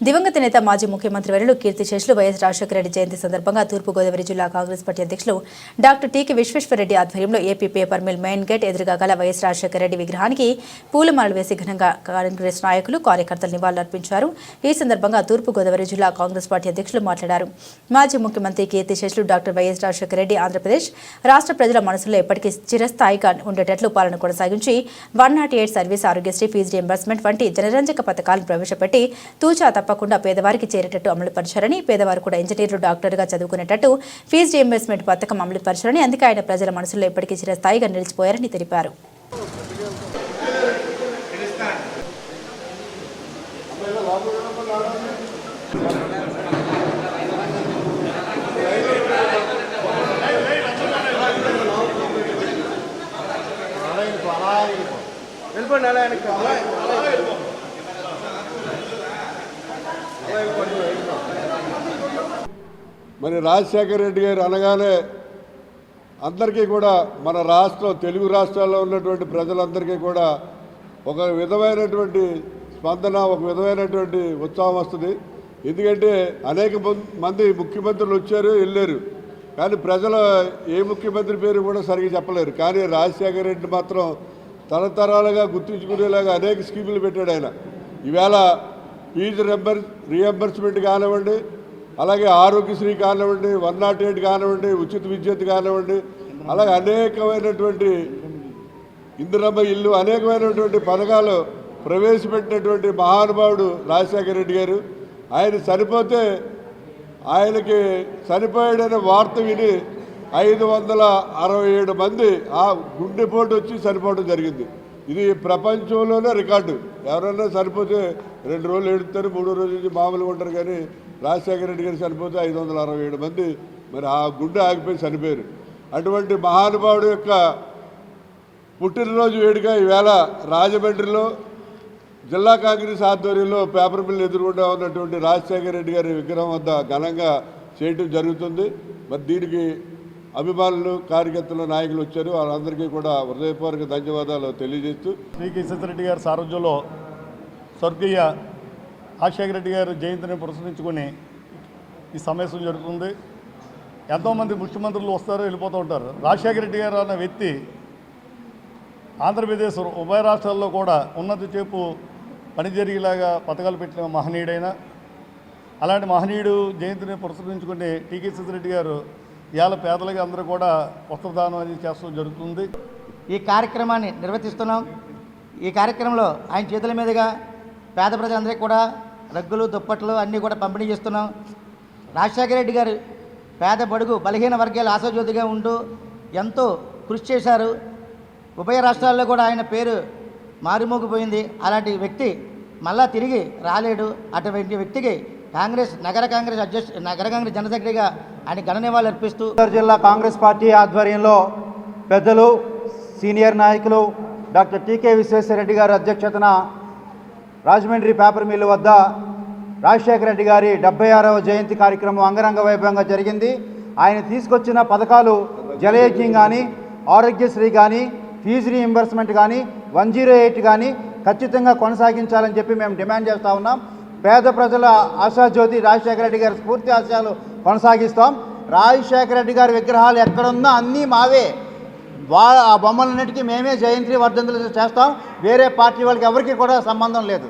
దివంగత నేత మాజీ ముఖ్యమంత్రి వెనులు కీర్తి శేషులు వైఎస్ రాజశేఖర రెడ్డి జయంతి సందర్భంగా తూర్పుగోదావరి జిల్లా కాంగ్రెస్ పార్టీ అధ్యక్షులు డాక్టర్ టీకే విశ్వేశ్వరరెడ్డి ఆధ్వర్యంలో AP paper mill main gate ఎదురుగా గల వైఎస్ రాజశేఖర రెడ్డి విగ్రహానికి పూలమాలలు వేసి ఘనంగా కాంగ్రెస్ నాయకులు కార్యకర్తలు నివాళులర్పించారు. ఈ సందర్భంగా తూర్పుగోదావరి జిల్లా కాంగ్రెస్ పార్టీ అధ్యక్షులు మాట్లాడారు. మాజీ ముఖ్యమంత్రి కీర్తి శేషులు డాక్టర్ వైఎస్ రాజశేఖర రెడ్డి ఆంధ్రప్రదేశ్ రాష్ట్ర ప్రజల మనసులో ఎప్పటికీ చిరస్థాయిగా ఉండేటట్లు పాలన కొనసాగించి one nought eight service Aarogyasri fees reimbursement వంటి జనరంజక పథకాలను ప్రవేశపెట్టి తూచా తప్పకుండా పేదవారికి చేరేటట్టు అమలుపరిచారని పేదవారు కూడా ఇంజనీర్లు డాక్టర్గా చదువుకునేటట్టు ఫీజు రీఎంబర్స్మెంట్ పథకం అమలుపరిచారని అందుకే ఆయన ప్రజల మనసులో ఎప్పటికీ చిరస్థాయిగా నిలిచిపోయారని తెలిపారు. వెళ్ళిపోండి అలా వెనక్కి అలా అలా వెళ్ళిపో. మరి రాజశేఖర రెడ్డి గారు అనగానే అందరికీ కూడా మన రాష్ట్రం తెలుగు రాష్ట్రాల్లో ఉన్నటువంటి ప్రజలందరికీ కూడా ఒక విధమైనటువంటి స్పందన ఒక విధమైనటువంటి ఉత్సాహం వస్తుంది. ఎందుకంటే అనేక మంది ముఖ్యమంత్రులు వచ్చారు వెళ్ళారు. కానీ ప్రజలు ఏ ముఖ్యమంత్రి పేరు కూడా సరిగ్గా చెప్పలేరు. కానీ రాజశేఖర రెడ్డి మాత్రం తరతరాలుగా గుర్తుంచుకునేలాగా అనేక స్కీములు పెట్టాడు ఆయన. ఈవేళ ఫీజు రెంబర్ రీఎంబర్స్మెంట్ కానివ్వండి అలాగే ఆరోగ్యశ్రీ కానివ్వండి వన్ నాట్ ఎయిట్ కానివ్వండి ఉచిత విద్యుత్ కానివ్వండి అలాగే అనేకమైనటువంటి ఇందిరమ్మ ఇల్లు అనేకమైనటువంటి పథకాలు ప్రవేశపెట్టినటువంటి మహానుభావుడు రాజశేఖర రెడ్డి గారు. ఆయన చనిపోతే ఆయనకి చనిపోయాడనే వార్త విని ఐదు వందల అరవై ఏడు మంది ఆ గుండెపోటు వచ్చి చనిపోవడం జరిగింది. ఇది ప్రపంచంలోనే రికార్డు. ఎవరైనా చనిపోతే రెండు రోజులు ఏడుస్తారు మూడో రోజు నుంచి మామూలుగా ఉంటారు కానీ రాజశేఖర రెడ్డి గారు చనిపోతే ఐదు వందల అరవై ఏడు మంది మరి ఆ గుండె ఆగిపోయి చనిపోయారు. అటువంటి మహానుభావుడు యొక్క పుట్టినరోజు వేడుక ఈవేళ రాజమండ్రిలో జిల్లా కాంగ్రెస్ ఆధ్వర్యంలో పేపర్ మిల్ ఎదుర్కొంటా ఉన్నటువంటి రాజశేఖర రెడ్డి గారి విగ్రహం వద్ద ఘనంగా చేయటం జరుగుతుంది. మరి దీనికి అభిమానులు కార్యకర్తలు నాయకులు వచ్చారు. వాళ్ళందరికీ కూడా హృదయపూర్వక ధన్యవాదాలు తెలియజేస్తూ శ్రీ కిషన్ రెడ్డి గారి సారథ్యంలో స్వర్గీయ రాజశేఖర రెడ్డి గారు జయంతిని పురస్కరించుకొని ఈ సమావేశం జరుగుతుంది. ఎంతోమంది ముఖ్యమంత్రులు వస్తారు వెళ్ళిపోతూ ఉంటారు. రాజశేఖర రెడ్డి గారు అన్న వ్యక్తి ఆంధ్రప్రదేశ్ ఉభయ రాష్ట్రాల్లో కూడా ఉన్నత చేపు పని జరిగేలాగా పథకాలు పెట్టిన మహనీయుడైన అలాంటి మహనీయుడు జయంతిని పురస్కరించుకుని టీకే రెడ్డి గారు ఇవాళ పేదలకి అందరూ కూడా వస్త్రదానం అనేది చేస్తూ జరుగుతుంది. ఈ కార్యక్రమాన్ని నిర్వర్తిస్తున్నాం. ఈ కార్యక్రమంలో ఆయన చేతుల మీదుగా పేద ప్రజలందరికీ కూడా రగ్గులు దుప్పట్లు అన్నీ కూడా పంపిణీ చేస్తున్నాం. రాజశేఖర రెడ్డి గారు పేద బడుగు బలహీన వర్గాల ఆశాజ్యోతిగా ఉంటూ ఎంతో కృషి చేశారు. ఉభయ రాష్ట్రాల్లో కూడా ఆయన పేరు మారుమోగిపోయింది. అలాంటి వ్యక్తి మళ్ళా తిరిగి రాలేడు. అటువంటి వ్యక్తికి కాంగ్రెస్ నగర కాంగ్రెస్ అధ్యక్ష నగర కాంగ్రెస్ జనరల్ సెక్రటరీగా ఆయన ఘన నివాళులు అర్పిస్తూ జిల్లా కాంగ్రెస్ పార్టీ ఆధ్వర్యంలో పెద్దలు సీనియర్ నాయకులు డాక్టర్ టీకే విశ్వేశ్వరరెడ్డి గారి అధ్యక్షతన రాజమండ్రి పేపర్ మిల్లు వద్ద రాజశేఖర రెడ్డి గారి డెబ్బై ఆరవ జయంతి కార్యక్రమం అంగరంగ వైభవంగా జరిగింది. ఆయన తీసుకొచ్చిన పథకాలు జలయజ్ఞం కానీ ఆరోగ్యశ్రీ కానీ ఫీజు రీఇంబర్స్మెంట్ కానీ వన్ జీరో ఎయిట్ కానీ ఖచ్చితంగా కొనసాగించాలని చెప్పి మేము డిమాండ్ చేస్తూ ఉన్నాం. పేద ప్రజల ఆశాజ్యోతి రాజశేఖర రెడ్డి గారి స్ఫూర్తి ఆశయాలు కొనసాగిస్తాం. రాజశేఖర రెడ్డి గారి విగ్రహాలు ఎక్కడున్నా అన్నీ మావే. వా ఆ బొమ్మలన్నిటికీ మేమే జయంతి వర్ధంతులు చేస్తాం. వేరే పార్టీ వాళ్ళకి ఎవరికి కూడా సంబంధం లేదు.